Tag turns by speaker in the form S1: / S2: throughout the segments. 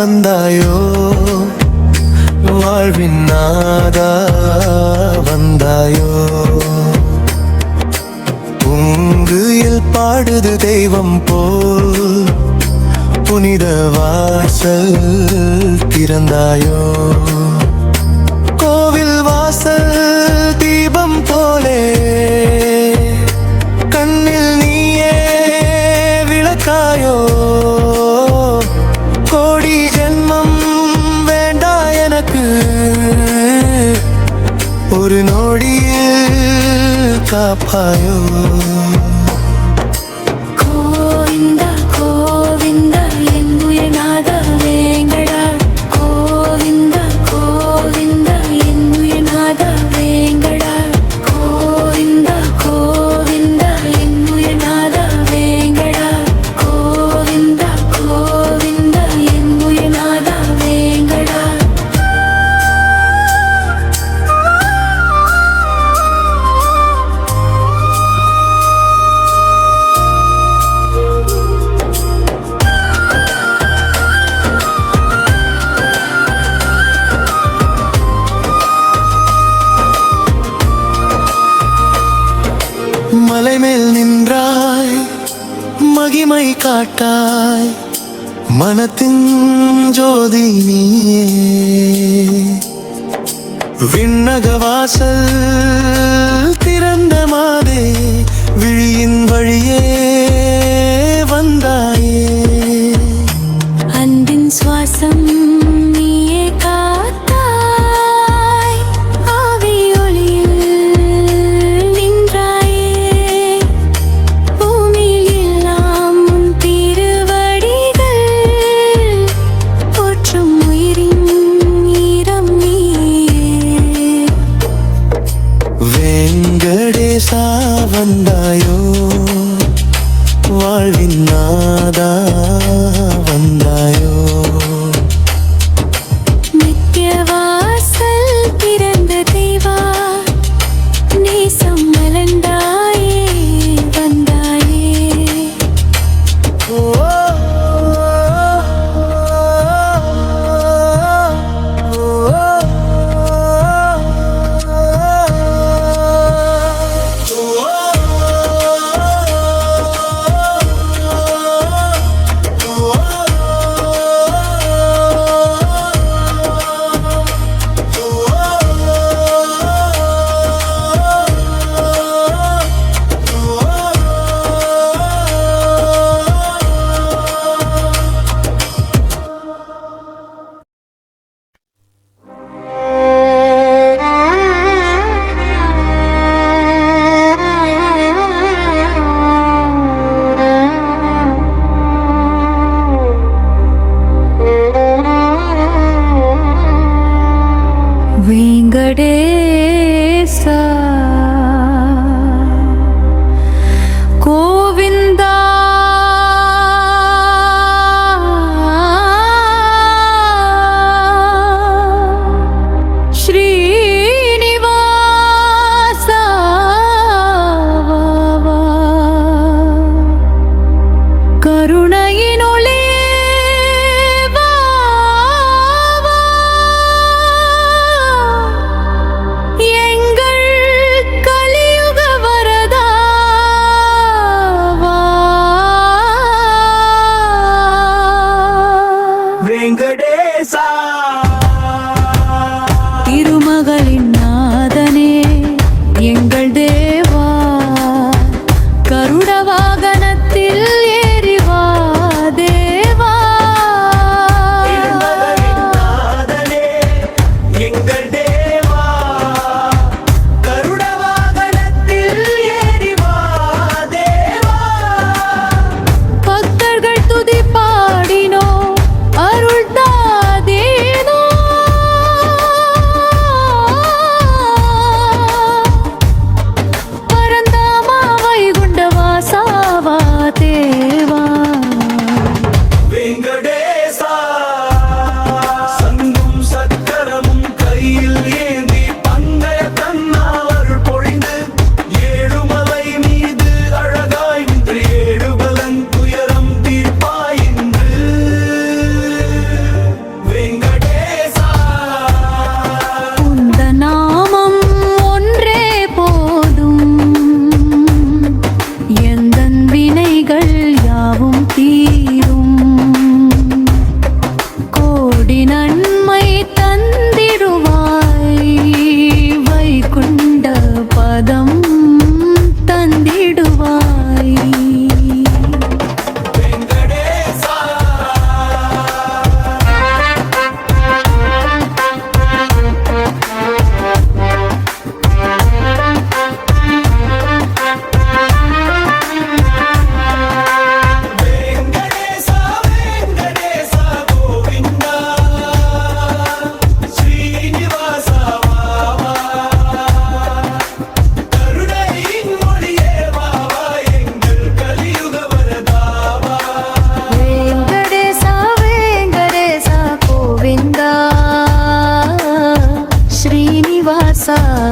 S1: வந்தாயோ? வாழ்வின் நாதா வந்தாயோ? பூங்குயில் பாடுது தெய்வம் போல் புனித வாசல் திறந்தாயோ?
S2: i'll buy apayo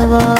S2: trouble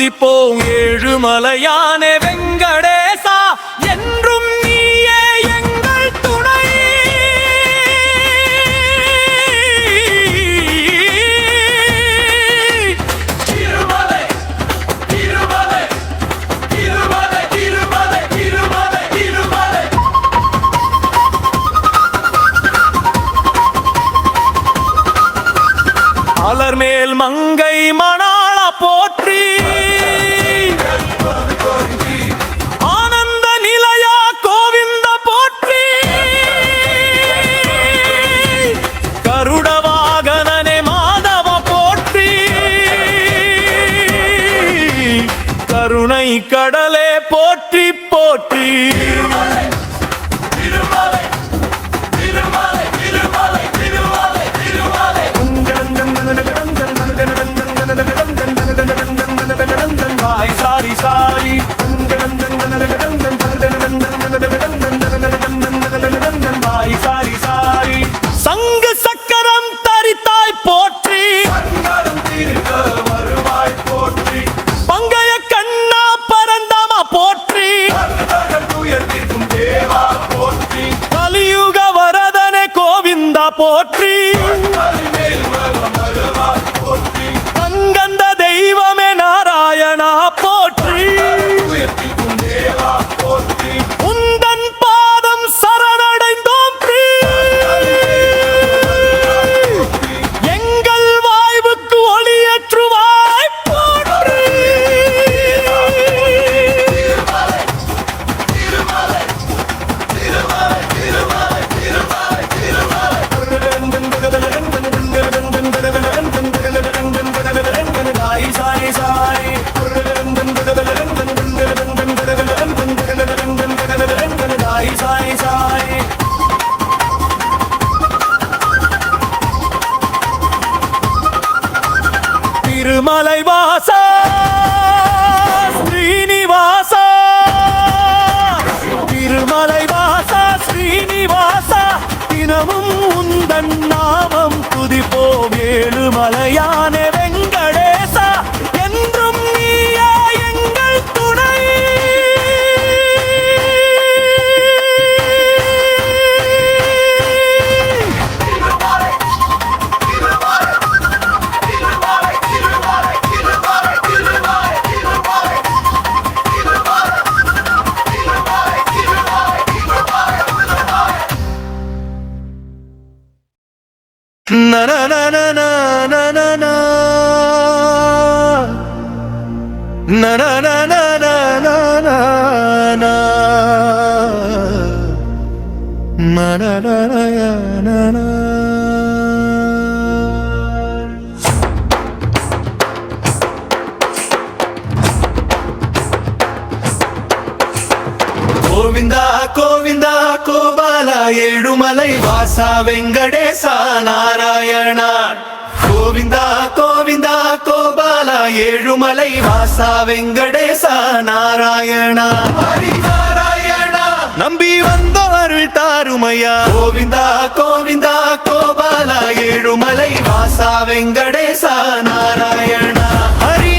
S2: துதிப்போம் ஏழுமலையானே வெங்கடேசா. என்றும் நீயே எங்கள் துணை அலர் மேல் மங்கை
S3: மன You. గోవిందా గోవిందా కోబాల ఏడుమలై వాస వెంకటేశ నారాయణ. గోవిందా గోవిందా కోబ ஏழுமலை வாசா வெங்கடேசா நாராயணா. நாராயணா நம்பி வந்தோ அருள் தாருமையா கோவிந்தா கோவிந்தா கோபாலா ஏழுமலை வாசா வெங்கடேசா நாராயணா. ஹரி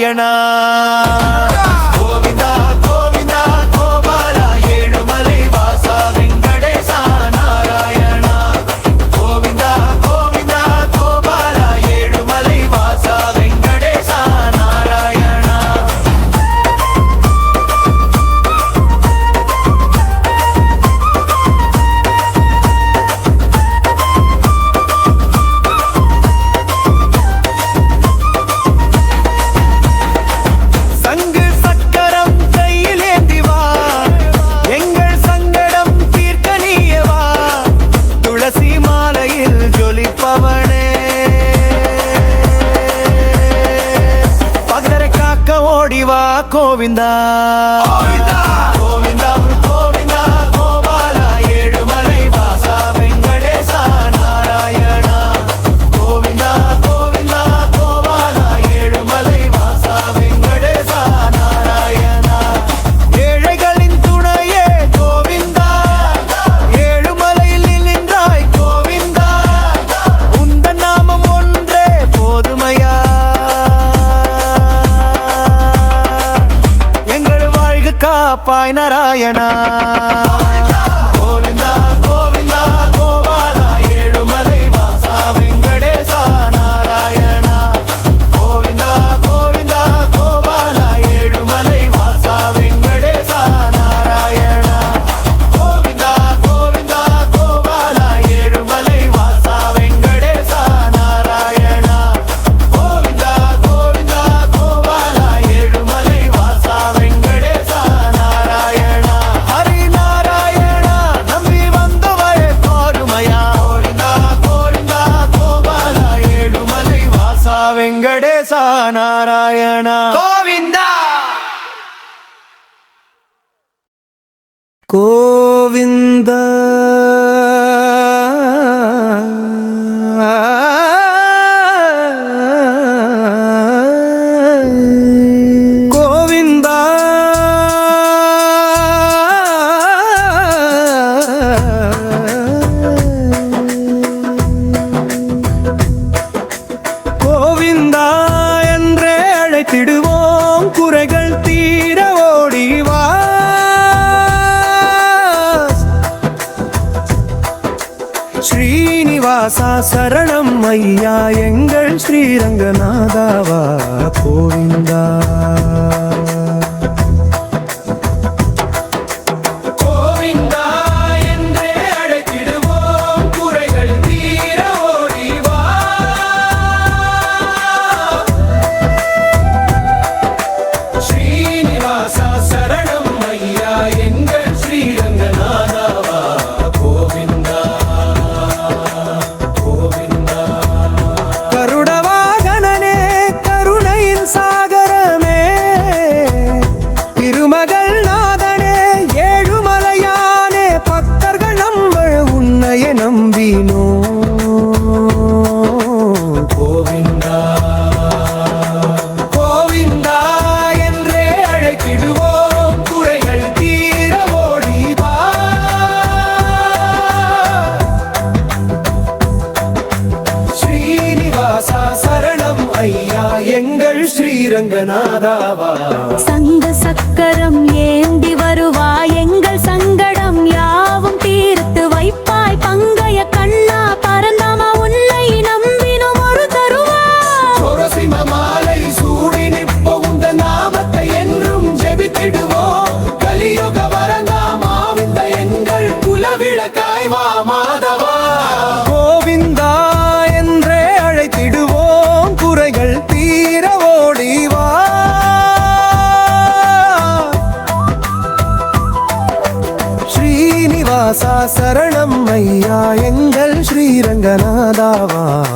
S3: நாராயணா. கோவிந்தா
S2: காப்பாய் நாராயணா. நாராயணா. கோவிந்தா! கோ ஸ்ரீனிவாசா சரணம் ஐயா எங்கள் ஸ்ரீரங்கநாதாவா கோவிந்தா. 나와.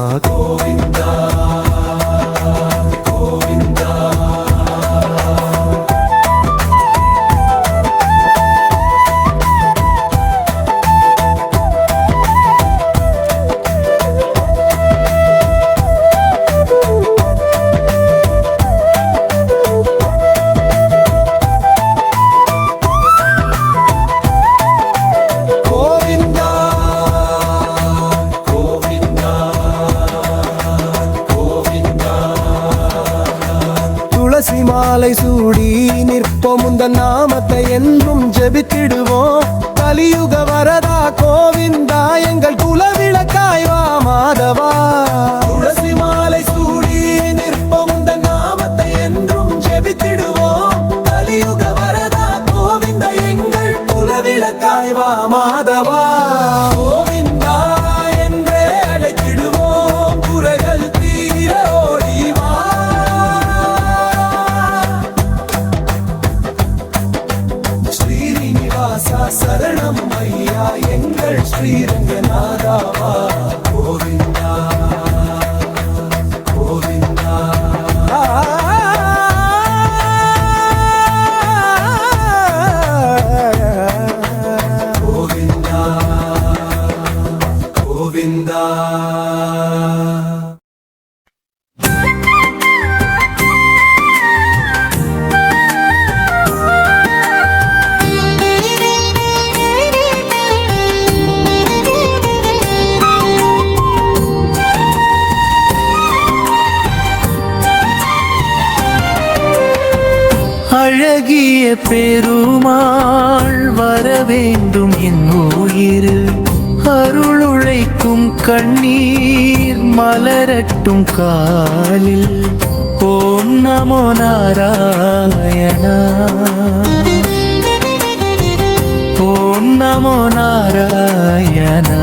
S1: அழகிய பெருமாள் வர வேண்டும் என் உயிர் அருளுழைக்கும் கண்ணீர் மலரட்டும் காலில். ஓம் நமோ நாராயணா. ஓம் நமோ நாராயணா.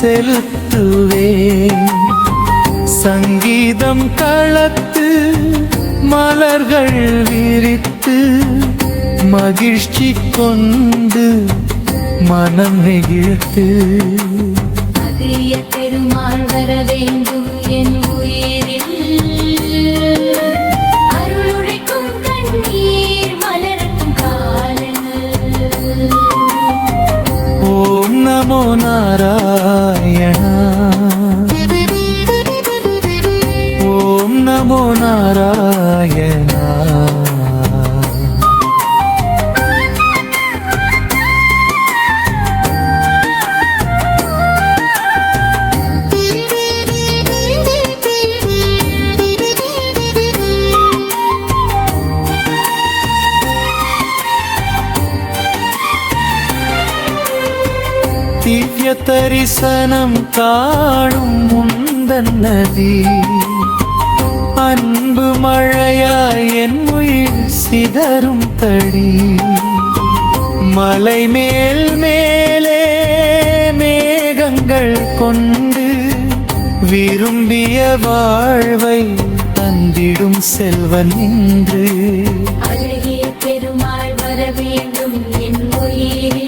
S1: செலுத்துவேன். சங்கீதம் களத்து மலர்கள் விரித்து மகிழ்ச்சி கொண்டு மனம் நெகிழ்த்து.
S4: அகிய பெருமாள் வர வேண்டும் என் உயிரில். அருளுழைக்கும் கண்ணீர் மலரட்டும் காலில்
S1: ஓம் நமோ நாராயணா திவ்ய தரிசனம் காணும் முந்தன் நதி அன்பு மழையாய் என் உயிர் சிதறும் தடி. மலை மேல் மேலே மேகங்கள் கொண்டு விரும்பிய வாழ்வை தந்திடும் செல்வன் என்று
S4: அழகிய பெருமாள் வர வேண்டும். என் உயிரில்